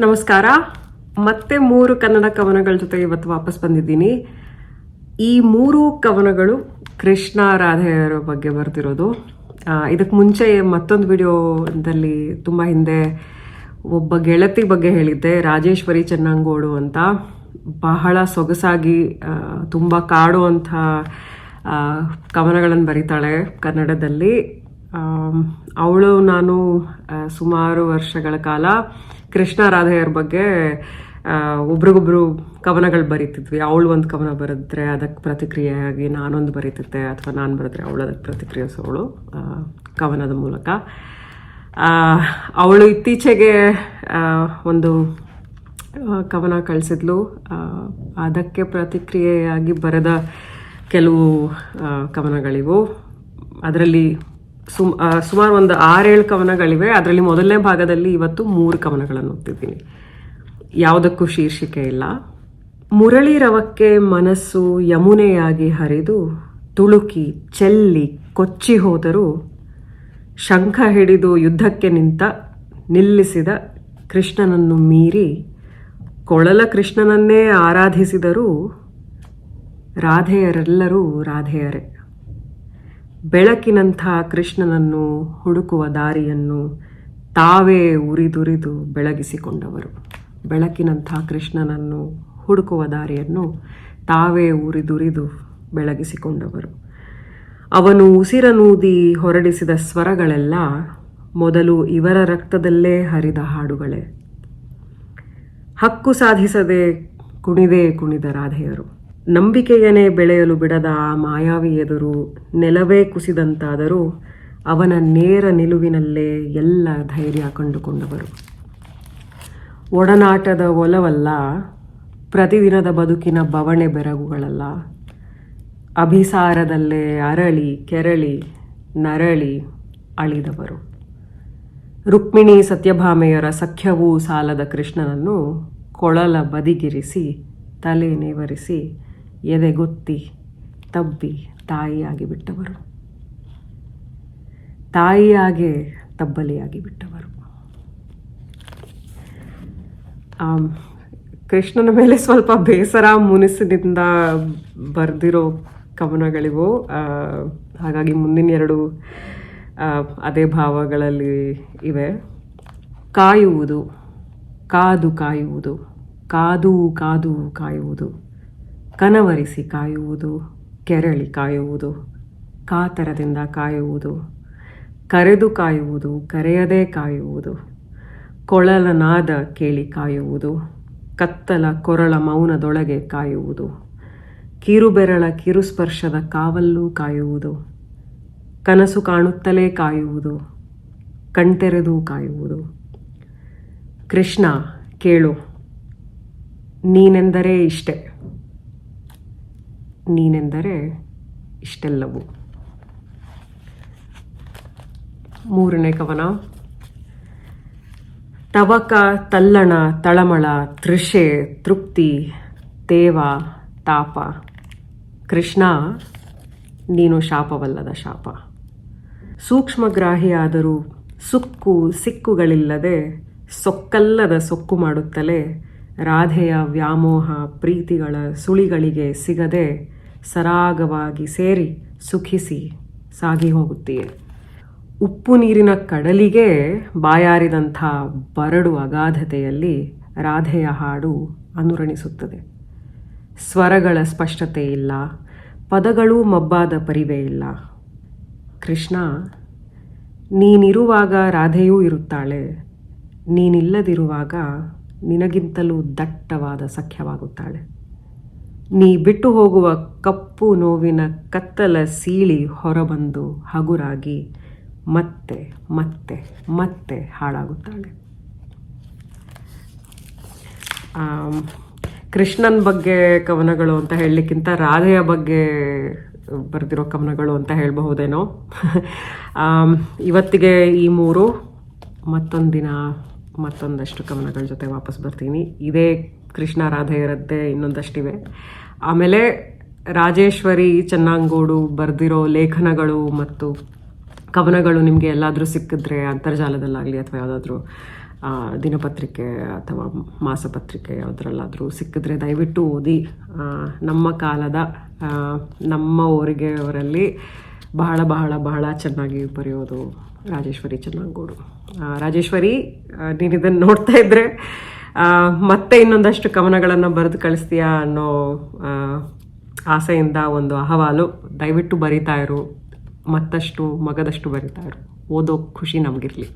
ನಮಸ್ಕಾರ. ಮತ್ತೆ ಮೂರು ಕನ್ನಡ ಕವನಗಳ ಜೊತೆ ಇವತ್ತು ವಾಪಸ್ ಬಂದಿದ್ದೀನಿ. ಈ ಮೂರು ಕವನಗಳು ಕೃಷ್ಣ ರಾಧೆಯರ ಬಗ್ಗೆ ಬರ್ತಿರೋದು. ಇದಕ್ಕೆ ಮುಂಚೆ ಮತ್ತೊಂದು ವಿಡಿಯೋದಲ್ಲಿ ತುಂಬ ಹಿಂದೆ ಒಬ್ಬ ಗೆಳತಿ ಬಗ್ಗೆ ಹೇಳಿದ್ದೆ, ರಾಜೇಶ್ವರಿ ಚೆನ್ನಂಗೋಡು ಅಂತ. ಬಹಳ ಸೊಗಸಾಗಿ ತುಂಬ ಕಾಡುವಂಥ ಕವನಗಳನ್ನು ಬರೀತಾಳೆ ಕನ್ನಡದಲ್ಲಿ. ಅವಳು ನಾನು ಸುಮಾರು ವರ್ಷಗಳ ಕಾಲ ಕೃಷ್ಣ ರಾಧೆಯರ ಬಗ್ಗೆ ಒಬ್ರಿಗೊಬ್ರು ಕವನಗಳು ಬರೀತಿದ್ವಿ. ಅವಳು ಒಂದು ಕವನ ಬರೆದ್ರೆ ಅದಕ್ಕೆ ಪ್ರತಿಕ್ರಿಯೆಯಾಗಿ ನಾನೊಂದು ಬರೀತಿದ್ದೆ, ಅಥವಾ ನಾನು ಬರೆದ್ರೆ ಅವಳು ಅದಕ್ಕೆ ಪ್ರತಿಕ್ರಿಯಿಸೋಳು ಕವನದ ಮೂಲಕ. ಅವಳು ಇತ್ತೀಚೆಗೆ ಒಂದು ಕವನ ಕಳಿಸಿದ್ಲು. ಅದಕ್ಕೆ ಪ್ರತಿಕ್ರಿಯೆಯಾಗಿ ಬರೆದ ಕೆಲವು ಕವನಗಳಿವು. ಅದರಲ್ಲಿ ಸುಮ್ ಸುಮಾರು ಒಂದು ಆರೇಳು ಕವನಗಳಿವೆ. ಅದರಲ್ಲಿ ಮೊದಲನೇ ಭಾಗದಲ್ಲಿ ಇವತ್ತು ಮೂರು ಕವನಗಳನ್ನು ಓದ್ತಿದ್ದೀನಿ. ಯಾವುದಕ್ಕೂ ಶೀರ್ಷಿಕೆ ಇಲ್ಲ. ಮುರಳಿ ರವಕ್ಕೆ ಮನಸ್ಸು ಯಮುನೆಯಾಗಿ ಹರಿದು ತುಳುಕಿ ಚೆಲ್ಲಿ ಕೊಚ್ಚಿ ಹೋದರೂ ಶಂಖ ಹಿಡಿದು ಯುದ್ಧಕ್ಕೆ ನಿಂತ ನಿಲ್ಲಿಸಿದ ಕೃಷ್ಣನನ್ನು ಮೀರಿ ಕೊಳಲ ಕೃಷ್ಣನನ್ನೇ ಆರಾಧಿಸಿದರೂ ರಾಧೆಯರೆಲ್ಲರೂ ರಾಧೆಯರೇ. ಬೆಳಕಿನಂಥ ಕೃಷ್ಣನನ್ನು ಹುಡುಕುವ ದಾರಿಯನ್ನು ತಾವೇ ಉರಿದುರಿದು ಬೆಳಗಿಸಿಕೊಂಡವರು. ಬೆಳಕಿನಂಥ ಕೃಷ್ಣನನ್ನು ಹುಡುಕುವ ದಾರಿಯನ್ನು ತಾವೇ ಉರಿದುರಿದು ಬೆಳಗಿಸಿಕೊಂಡವರು. ಅವನು ಉಸಿರನೂದಿ ಹೊರಡಿಸಿದ ಸ್ವರಗಳೆಲ್ಲ ಮೊದಲು ಇವರ ರಕ್ತದಲ್ಲೇ ಹರಿದ ಹಾಡುಗಳೇ. ಹಕ್ಕು ಸಾಧಿಸದೆ ಕುಣಿದೇ ಕುಣಿದ ರಾಧೆಯರು. ನಂಬಿಕೆಯನೇ ಬೆಳೆಯಲು ಬಿಡದ ಆ ಮಾಯಾವಿ ಎದುರು ನೆಲವೇ ಕುಸಿದಂತಾದರೂ ಅವನ ನೇರ ನಿಲುವಿನಲ್ಲೇ ಎಲ್ಲ ಧೈರ್ಯ ಕಂಡುಕೊಂಡವರು. ಒಡನಾಟದ ಒಲವಲ್ಲ, ಪ್ರತಿದಿನದ ಬದುಕಿನ ಬವಣೆ ಬೆರಗುಗಳಲ್ಲ. ಅಭಿಸಾರದಲ್ಲೇ ಅರಳಿ, ಕೆರಳಿ, ನರಳಿ ಅಳಿದವರು. ರುಕ್ಮಿಣಿ ಸತ್ಯಭಾಮೆಯರ ಸಖ್ಯವೂ ಸಾಲದ ಕೃಷ್ಣನನ್ನು ಕೊಳಲ ಬದಿಗಿರಿಸಿ, ತಲೆ ನೇವರಿಸಿ ಎದೆಗೊತ್ತಿ ತಬ್ಬಿ ತಾಯಿಯಾಗಿ ಬಿಟ್ಟವರು. ತಾಯಿಯಾಗೆ ತಬ್ಬಲಿಯಾಗಿ ಬಿಟ್ಟವರು. ಕೃಷ್ಣನ ಮೇಲೆ ಸ್ವಲ್ಪ ಬೇಸರ ಮುನಿಸಿನಿಂದ ಬರೆದಿರೋ ಕವನಗಳಿವು. ಹಾಗಾಗಿ ಮುಂದಿನ ಎರಡು ಅದೇ ಭಾವಗಳಲ್ಲಿ ಇವೆ. ಕಾಯುವುದು, ಕಾದು ಕಾಯುವುದು, ಕಾದು ಕಾದು ಕಾಯುವುದು. ಕನವರಿಸಿ ಕಾಯುವುದು, ಕೆರಳಿ ಕಾಯುವುದು, ಕಾತರದಿಂದ ಕಾಯುವುದು, ಕರೆದು ಕಾಯುವುದು, ಕರೆಯದೇ ಕಾಯುವುದು, ಕೊಳಲನಾದ ಕೇಳಿ ಕಾಯುವುದು, ಕತ್ತಲ ಕೊರಳ ಮೌನದೊಳಗೆ ಕಾಯುವುದು, ಕಿರುಬೆರಳ ಕಿರುಸ್ಪರ್ಶದ ಕಾವಲ್ಲೂ ಕಾಯುವುದು, ಕನಸು ಕಾಣುತ್ತಲೇ ಕಾಯುವುದು, ಕಣ್ತೆರೆದು ಕಾಯುವುದು. ಕೃಷ್ಣ, ಕೇಳು, ನೀನೆಂದರೆ ಇಷ್ಟೆ. ನೀನೆಂದರೆ ಇಷ್ಟೆಲ್ಲವು. ಮೂರನೇ ಕವನ. ತವಕ, ತಲ್ಲಣ, ತಳಮಳ, ತೃಷೆ, ತೃಪ್ತಿ, ತೇವ, ತಾಪ. ಕೃಷ್ಣ, ನೀನು ಶಾಪವಲ್ಲದ ಶಾಪ. ಸೂಕ್ಷ್ಮಗ್ರಾಹಿಯಾದರೂ ಸುಕ್ಕು ಸಿಕ್ಕುಗಳಿಲ್ಲದೆ ಸೊಕ್ಕಲ್ಲದ ಸೊಕ್ಕು ಮಾಡುತ್ತಲೇ ರಾಧೆಯ ವ್ಯಾಮೋಹ ಪ್ರೀತಿಗಳ ಸುಳಿಗಳಿಗೆ ಸಿಗದೆ ಸರಾಗವಾಗಿ ಸೇರಿ ಸುಖಿಸಿ ಸಾಗಿ ಹೋಗುತ್ತೀಯೆ ಉಪ್ಪು ನೀರಿನ ಕಡಲಿಗೆ ಬಾಯಾರಿದಂಥ ಬರಡು ಅಗಾಧತೆಯಲ್ಲಿ ರಾಧೆಯ ಹಾಡು ಅನುರಣಿಸುತ್ತದೆ. ಸ್ವರಗಳ ಸ್ಪಷ್ಟತೆ ಇಲ್ಲ, ಪದಗಳೂ ಮಬ್ಬಾದ ಪರಿವೆ ಇಲ್ಲ. ಕೃಷ್ಣ, ನೀನಿರುವಾಗ ರಾಧೆಯೂ ಇರುತ್ತಾಳೆ, ನೀನಿಲ್ಲದಿರುವಾಗ ನಿನಗಿಂತಲೂ ದಟ್ಟವಾದ ಸಖ್ಯವಾಗುತ್ತಾಳೆ. ನೀ ಬಿಟ್ಟು ಹೋಗುವ ಕಪ್ಪು ನೋವಿನ ಕತ್ತಲ ಸೀಳಿ ಹೊರಬಂದು ಹಗುರಾಗಿ ಮತ್ತೆ ಮತ್ತೆ ಮತ್ತೆ ಹಾಳಾಗುತ್ತಾಳೆ. ಕೃಷ್ಣನ ಬಗ್ಗೆ ಕವನಗಳು ಅಂತ ಹೇಳಲಿಕ್ಕಿಂತ ರಾಧೆಯ ಬಗ್ಗೆ ಬರೆದಿರೋ ಕವನಗಳು ಅಂತ ಹೇಳಬಹುದೇನೋ. ಇವತ್ತಿಗೆ ಈ ಮೂರು ಮತ್ತೊಂದು ದಿನ ಮತ್ತೊಂದಷ್ಟು ಕವನಗಳ ಜೊತೆ ವಾಪಸ್ ಬರ್ತೀನಿ. ಇದೇ ಕೃಷ್ಣ, ರಾಧೆ ಇರುತ್ತೆ ಇನ್ನೊಂದಷ್ಟಿವೆ. ಆಮೇಲೆ ರಾಜೇಶ್ವರಿ, ಚೆನ್ನಾಂಗೋಡು ಬರೆದಿರೋ ಲೇಖನಗಳು ಮತ್ತು ಕವನಗಳು ನಿಮಗೆ ಎಲ್ಲಾದರೂ ಸಿಕ್ಕಿದ್ರೆ ಅಂತರ್ಜಾಲದಲ್ಲಾಗಲಿ ಅಥವಾ ಯಾವುದಾದ್ರೂ ದಿನಪತ್ರಿಕೆ ಅಥವಾ ಮಾಸಪತ್ರಿಕೆ ಯಾವುದ್ರಲ್ಲಾದರೂ ಸಿಕ್ಕಿದ್ರೆ ದಯವಿಟ್ಟು ಓದಿ. ನಮ್ಮ ಕಾಲದ ನಮ್ಮ ಊರಿಗೆ ಅವರಲ್ಲಿ ಬಹಳ ಬಹಳ ಬಹಳ ಚೆನ್ನಾಗಿ ಬರೆಯೋದು ರಾಜೇಶ್ವರಿ, ಚೆನ್ನಾಗೋಡು. ರಾಜೇಶ್ವರಿ ನೀನಿದನ್ನು ನೋಡ್ತಾ ಇದ್ದರೆ ಮತ್ತೆ ಇನ್ನೊಂದಷ್ಟು ಕವನಗಳನ್ನು ಬರೆದು ಕಳಿಸ್ತೀಯಾ ಅನ್ನೋ ಆಸೆಯಿಂದ ಒಂದು ಅಹವಾಲು. ದಯವಿಟ್ಟು ಬರಿತಾ ಇರು. ಮತ್ತಷ್ಟು ಮಗದಷ್ಟು ಬರಿತಾ ಇರು. ಓದೋ ಖುಷಿ ನಮಗಿರಲಿ.